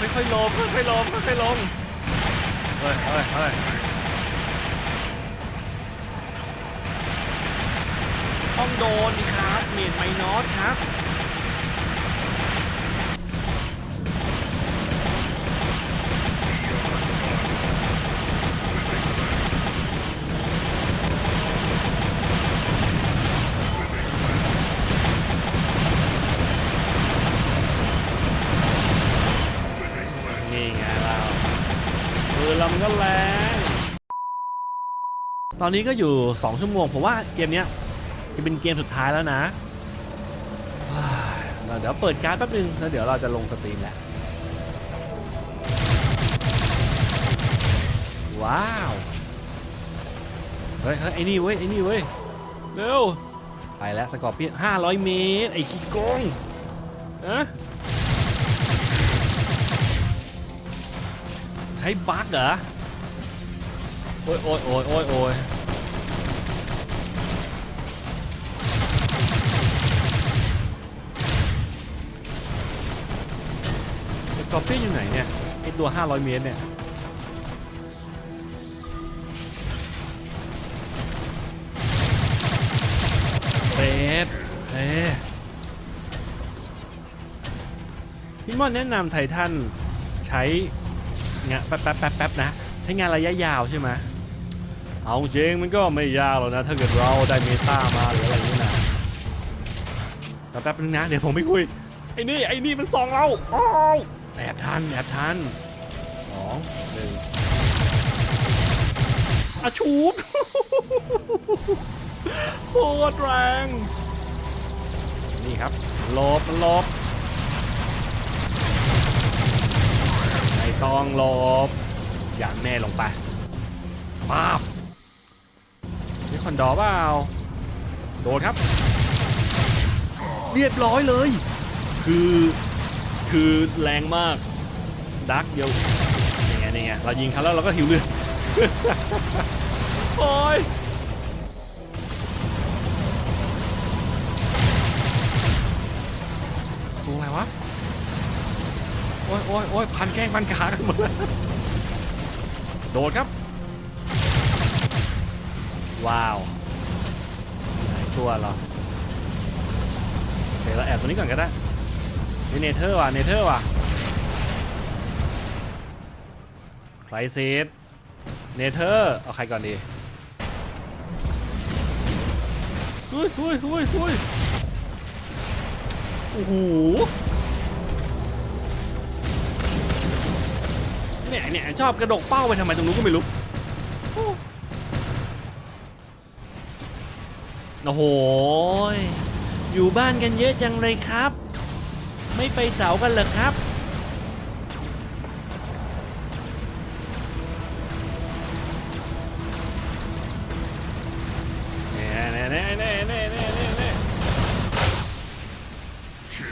ค่อยๆลงค่อยๆลงค่อยๆลงเฮ้ยเฮ้ยเฮ้ยต้องโดนดิครับเมดไมนอสครับ เรามันก็แรงตอนนี้ก็อยู่ 2 ชั่วโมง ผมว่าเกมเนี้ยจะเป็นเกมสุดท้ายแล้วนะเดี๋ยวเปิดการ์ดแป๊บนึงแล้วเดี๋ยวเราจะลงสตรีมแหล้วว้าวเฮ้ยเฮ้ยไอ้นี่เว้ยไอ้นี่เว้ย เร็ว ไปแล้วสกอร์เปียน500 เมตร ไอ้ขี้โกงอะ ใช้บั๊กเหรอ โอ้ยโอ้ยโอ้ยโอ้ยโอ้ยกอร์เปียนอยู่ไหนเนี่ย ไอตัว 500 เมตรเนี่ยเฟเฮ้พี่มอนแนะนำไททันใช้ งานแป๊บแป๊บแป๊บแป๊บนะ ใช้งานระยะยาวใช่ไหมเอาจริงมันก็ไม่ยากหรอกนะ ถ้าเกิดเราได้เมตามาหรืออะไรอย่างนี้นะแป๊บแป๊บนึงนะ เดี๋ยวผมไม่คุย ไอ้นี่ไอ้นี่มันส่องเราแอบทันแอบทันสองหนึ่งอาชูดโคตรแรง นี่ครับลบมันลบ ต้องหลบ อย่างแน่ลงไปป้าบนี่คอนดอร์เปล่าโดนครับ เรียบร้อยเลย คือคือแรงมากดักเดียวนี่ไงนี่ไงเรายิงเขาแล้วเราก็หิวเลือดโอ้ย โอ้ยโอ้ยโอ้ยพันแข้งพันขากันหมดโดดครับ ว้าวไหนตัวเหรอโอเคเราแอบตัวนี้ก่อนก็ได้นี่เนเธอร์ว่ะเนเธอร์ว่ะไครเซสเนเธอร์เอาใครก่อนดีเฮ้ยเฮ้ยเฮ้ยเฮ้ยโอ้โห เนี่ยเนี่ยชอบกระดกเป้าไปทำไมตรงนู้นก็ไม่รู้โอ้โห อยู่บ้านกันเยอะจังเลยครับ ไม่ไปเสากันเหรอครับ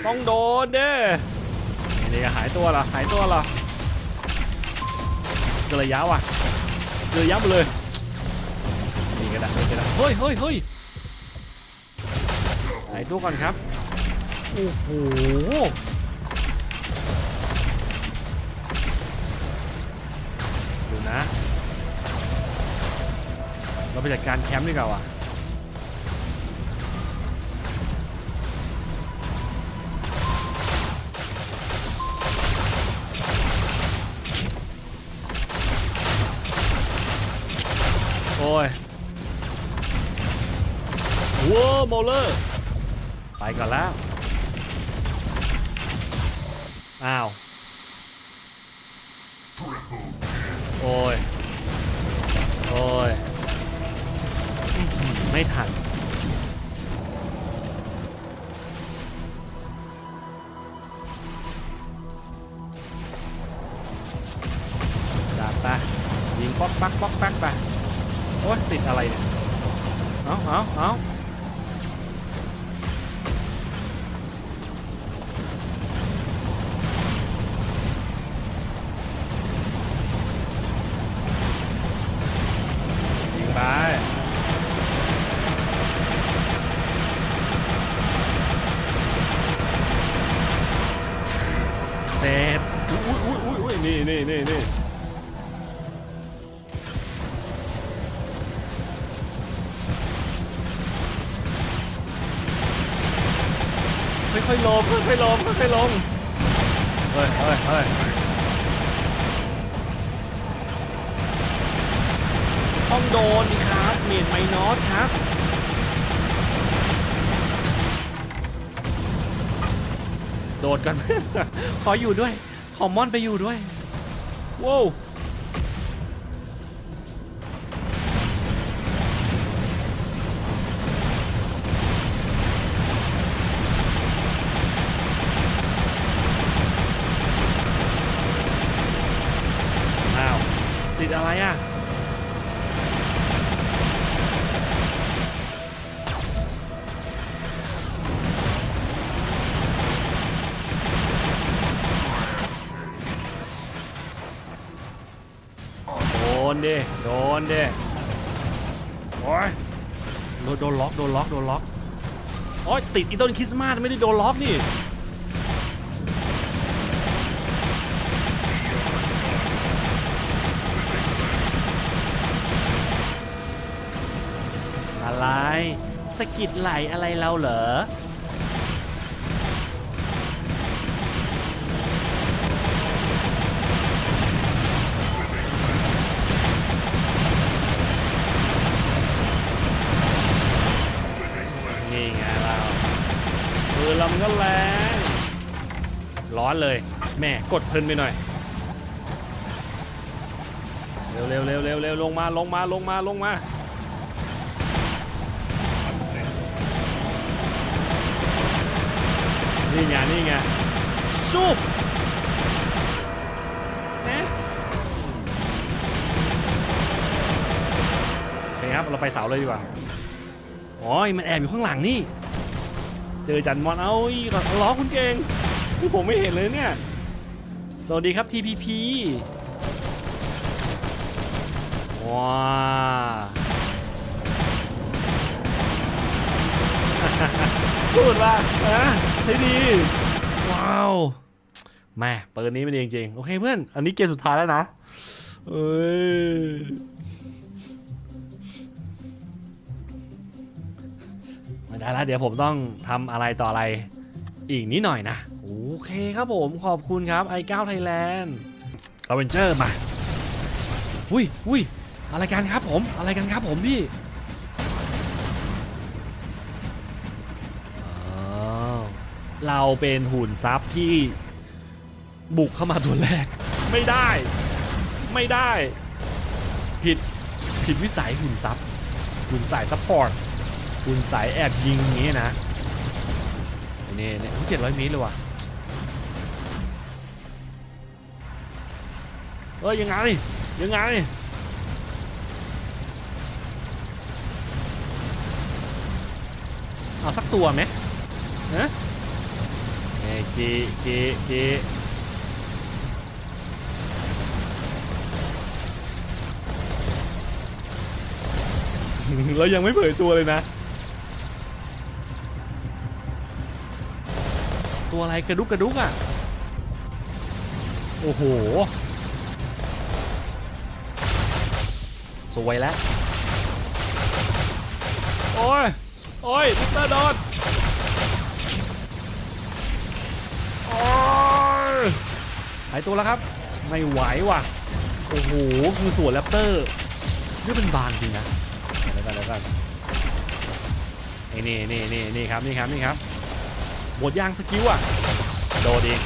ต้องโดนเด้อนี่หายตัวละหายตัวละ เกระยะว่ะเกระยะไปเลยนี่ก็ได้นี่ก็ได้เฮ้ยเฮ้ยเฮ้ยหายตัวก่อนครับโอ้โหดูนะ เราไปจัดการแคมป์ดีกว่าว่ะ อ้ยว้าวโมเลอร์ ไปก่อนแล้ว อ้าว โอ้ย โอ้ยอื้อหือไม่ทันจัดไปยิงป๊อกปักป๊อกปักไป โอ้ยติดอะไรเนี่ย เอาเอาเอา ค่อยๆลงค่อยๆลงค่อยๆลงเฮ้ยเฮ้ยเฮ้ยต้องโดนดิครับเมดไมนอสครับโดดกัน ขออยู่ด้วย ขอมอนไปอยู่ด้วยว้าวอ้าว ติด อะไรอะโดนดิ โดนดิ โอ้ยโดนโดนล็อก โดนล็อก โดนล็อก โอ้ยติดอีต้นคริสต์มาสไม่ได้โดนล็อกนี่ สะกิดไหลอะไรเราเหรอนี่ไงเราปืนเรามันก็แรงร้อนเลยแม่กดเพลินไปหน่อย เร็วเร็วเร็วเร็วเร็วลงมาลงมาลงมาลงมา นี่ไงนี่ไงซุบนะโอเคครับเราไปเสาเลยดีกว่าอ๋อมันแอบอยู่ข้างหลังนี่ เจอจันมอนเอาอีกล้อคุณเก่งที่ผมไม่เห็นเลยเนี่ย สวัสดีครับ TPP ว้า พูดว่าอะใช่ดี ว้าวแม่เปิดนี้ไม่ดีจริงๆ โอเคเพื่อน อันนี้เกมสุดท้ายแล้วนะ เอ้ย ไม่ได้แล้วเดี๋ยวผมต้องทำอะไรต่ออะไรอีกนิดหน่อยนะ โอเคครับผมขอบคุณครับ i9 Thailand a v e n g e r มา อุ้ยอุ้ยอะไรกันครับผม อะไรกันครับผมพี่อ้าว เราเป็นหุ่นซับที่บุกเข้ามาตัวแรก ไม่ได้ ไม่ได้ ผิดผิดวิสัยหุ่นซับหุ่นสายซัพพอร์ตคุณสายแอบยิงอย่างนี้นะนี่เนี่ยเจ็ดร้อยเมตรเลยว่ะเอ้ยยังไงยังไงเอาสักตัวไหมฮะ เกเกเกเรายังไม่เผยตัวเลยนะ ตัวอะไรกระดุกกระดุกอะ โอ้โห สวยแล้ว โอ้ย โอ้ยพิตเตอร์โดน หายตัวแล้วครับ ไม่ไหวว่ะ โอ้โห คือสวนแรปเตอร์นี่เป็นบางจริงนะเดี๋ยวกันเดี๋ยวกันนี่นี่นี่นี่นี่ครับนี่ครับนี่ครับหมดยางสกิลอะ โดดเอง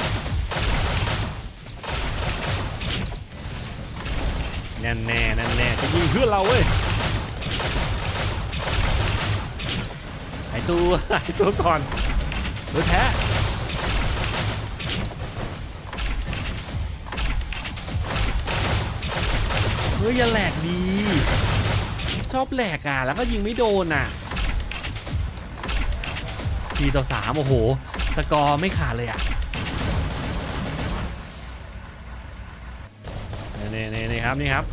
แน่แน่แน่แน่จะยิงเพื่อนเราเว้ยหายตัวหายตัวก่อนเดี๋ยวแพ้ เฮ้ยอย่าแหลกดี ชอบแหลกอะ แล้วก็ยิงไม่โดนอะ4ต่อ3โอ้โห สกอร์ไม่ขาดเลยอะนี่นี่นี่ครับนี่ครับ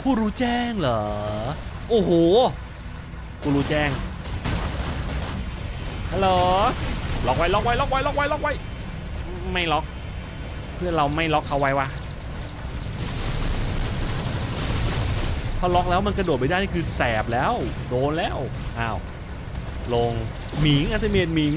ผู้รู้แจ้งเหรอ โอ้โห ผู้รู้แจ้ง ฮัลโหล ล็อกไว้ล็อกไว้ล็อกไว้ล็อกไว้ล็อกไว้ ไม่ล็อก เพื่อเราไม่ล็อกเขาไว้วะ อล็อกแล้วมันกระโดดไปได้นี่คือแสบแล้ว โดนแล้ว อ้าว ลงหมิงอัลติเมทหมิง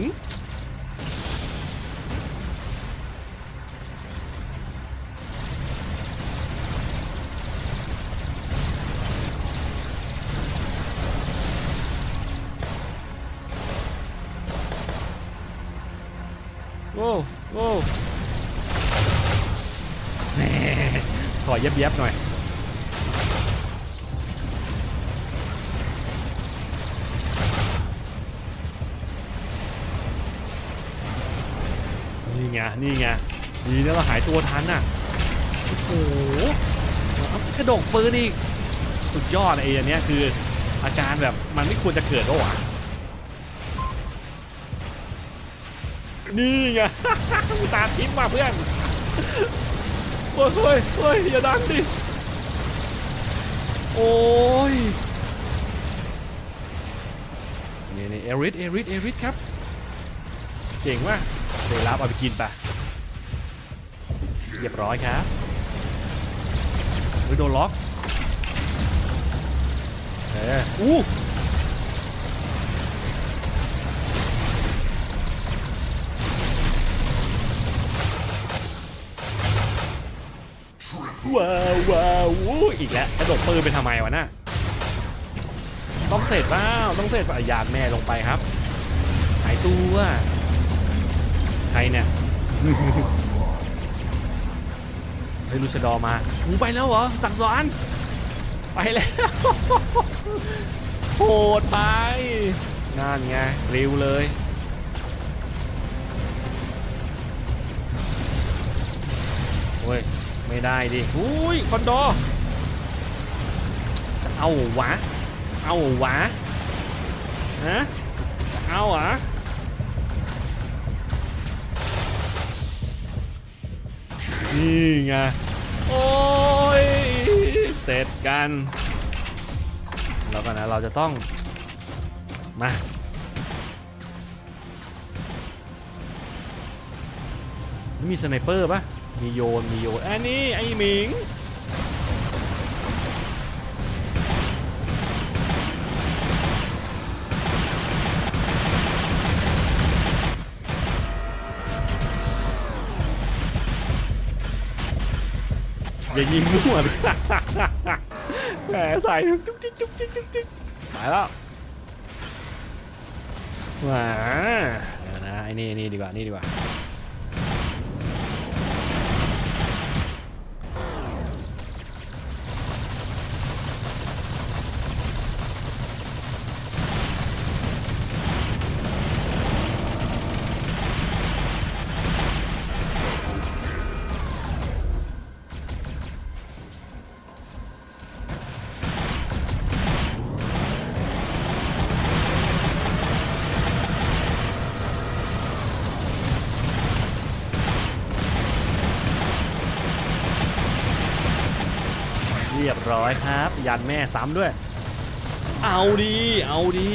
โว้โว้แหม่ขอย็บเย็บๆหน่อย นี่ไงนี่ไงดีนะเราหายตัวทันน่ะโอ้โหเอากระดกปืนอีกสุดยอดไอ้อันเนี้ยคืออาการแบบมันไม่ควรจะเกิดหรอวะนี่ไงกูตาทิพย์มาเพื่อนโอ้ยเฮ้ยเฮ้ยอย่าดังดิโอ้ยนี่นี่เอริสเอริสเอริสครับ เจ๋งว่ะ เซรับเอาไปกินไปเรียบร้อยครับโดนล็อกเอออู้ว้าวว้าวอู้อีกแล้วกระโดดปืนไปทำไมวะน่ะต้องเสร็จเปล่าต้องเสร็จปล่าหยาดแม่ลงไปครับ หายตัว ครเนี่ยเฮ้ยลูชดอมาหูไปแล้วเหรอ สั่งสอนไปแล้ว โหดไปนั่นไงเร็วเลยโอ้ย ไม่ได้ดิอุ้ย คอนโดจะเอาหวะ เอาหวะ ฮะ จะเอาเห นี่ไง โอ้ย เสร็จกัน แล้วกันนะเราจะต้อง มา มีสไนเปอร์ปะมีโยน มีโยนอันนี้ไอ้หมิง อย่ายิงมั่วแหมใส่จุ๊กจิ๊กจุ๊กจิ๊กจุ๊กจิ๊กไปแล้วหว้าเดี๋ยวนะไอ้นี่นี่ดีกว่านี่ดีกว่า รียบร้อยครับ ยันแม่ซ้ำด้วย เอาดี เอาดี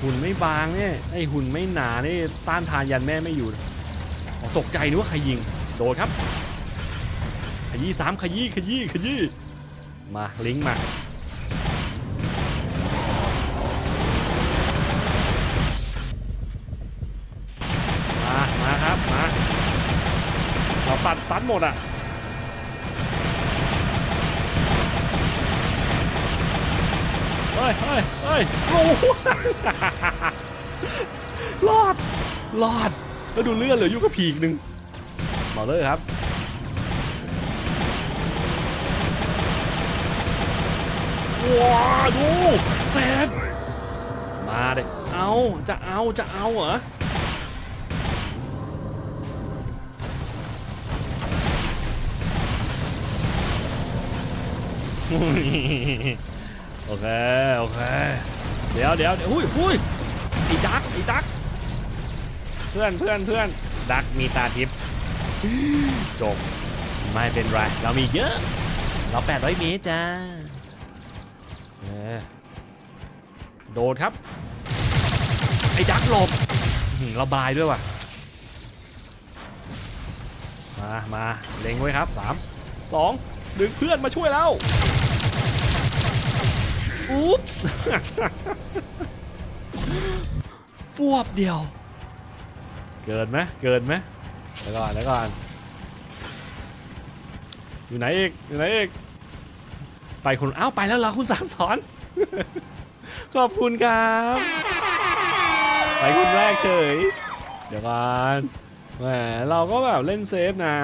หุ่นไม่บางเนี่ย ไอหุ่นไม่หนานี่ต้านทานยันแม่ไม่อยู่อ๋อตกใจนึกว่าใครยิง โดนครับ ขยี้สามขยี้ขยี้ขยี้ มาลิงก์มา มา มาครับ มาเราสัดสัดหมดอะ ยเฮ้ยเฮ้ยโอ้โหรอดรอดแล้วดูเลือดเหลืออยู่กับผีอีกหนึ่งมาเลยครับว้าดูแซดมาเด็เอาจะเอาจะเอาเหรอ โอเค โอเคเดี๋ยวเดี๋ยวเดี๋ยวอุ้ยอุ้ยไอ้ดักไอ้ดัก เพื่อนเพื่อนเพื่อนดักมีตาทิพย์จบ ไม่เป็นไร เรามีเยอะ เรา800เมตรจ้าโดนครับ ไอ้ดักหลบเราบายด้วยว่ะ มา มา เล็งไว้ครับสามสองดึงเพื่อนมาช่วยแล้ว อุ๊ปส์ฟวบเดียว เกินไหมเกินไหมเดี๋ยวก่อนเดี๋ยวก่อน อยู่ไหนอีกอยู่ไหนอีกไปคุณอ้าวไปแล้วเหรอคุณสังสอน ขอบคุณครับ ไปคุณแรกเฉย เดี๋ยวก่อนแหมเราก็แบบเล่นเซฟนะ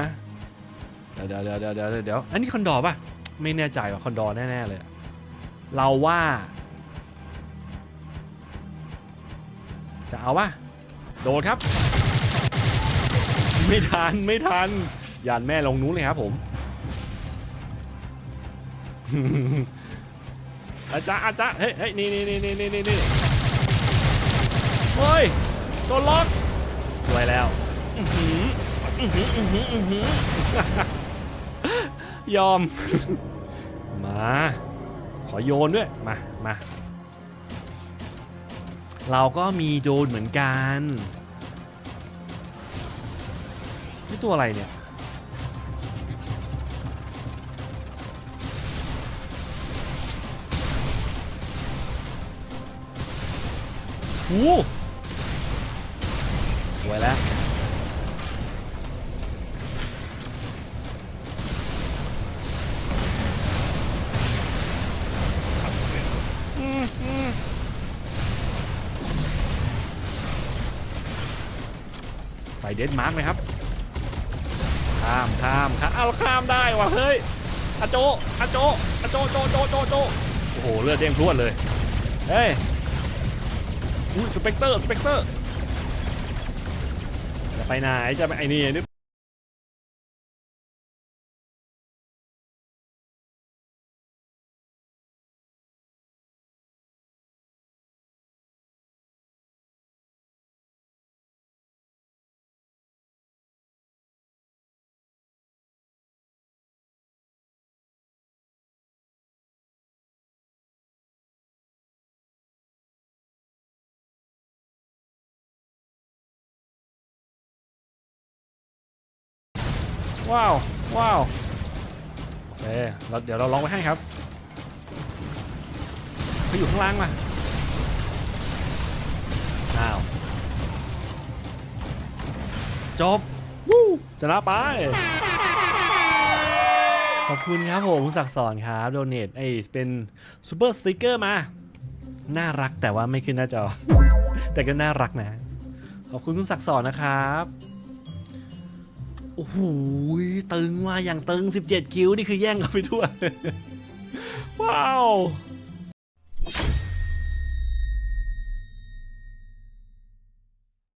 เดี๋ยวเดี๋ยวเดี๋ยวเดี๋ยวเดี๋ยวเดี๋ยวอันนี้คอนดอร์ป่ะ ไม่แน่ใจว่าคอนดอร์แน่ๆเลยอะ เราว่า จะเอาป่ะโดดครับ ไม่ทันไม่ทันยานแม่ลงนู้นเลยครับผมอาจารย์อาจารย์เฮ้ยเฮ้ยนี่นี่นี่นี่นี่นี่เฮ้ยโดนล็อกสวยแล้วยอม มา ขอโยนด้วย มา มา เราก็มีโดนเหมือนกัน นี่ตัวอะไรเนี่ยโอ้โหสวยแล้ว เดนมาร์กไหมครับ ข้ามข้ามข้ามเอาข้ามได้ว่ะเฮ้ยอาโจอาโจอาโจโจโจโจโจโอ้โหเลือดเด้งพรวดเลย เฮ้ยอุ้ยสเปกเตอร์สเปกเตอร์จะไปไหนจะไปไอ้นี่ ว้าว ว้าวโอเคเราเดี๋ยวเราลองไว้ให้ครับเขาอยู่ข้างล่างมาอ้าวจบวู้ชนะไป ขอบคุณครับผมคุณศักดิ์สอนครับโดเนทไอเป็นซูเปอร์สติกเกอร์มา น่ารักแต่ว่าไม่ขึ้นหน้าจอ แต่ก็น่ารักนะ ขอบคุณคุณศักดิ์สอนนะครับ โอ้โหตึงว่าอย่างตึง 17 คิ้วนี่คือแย่งกันไปทั่วว้าว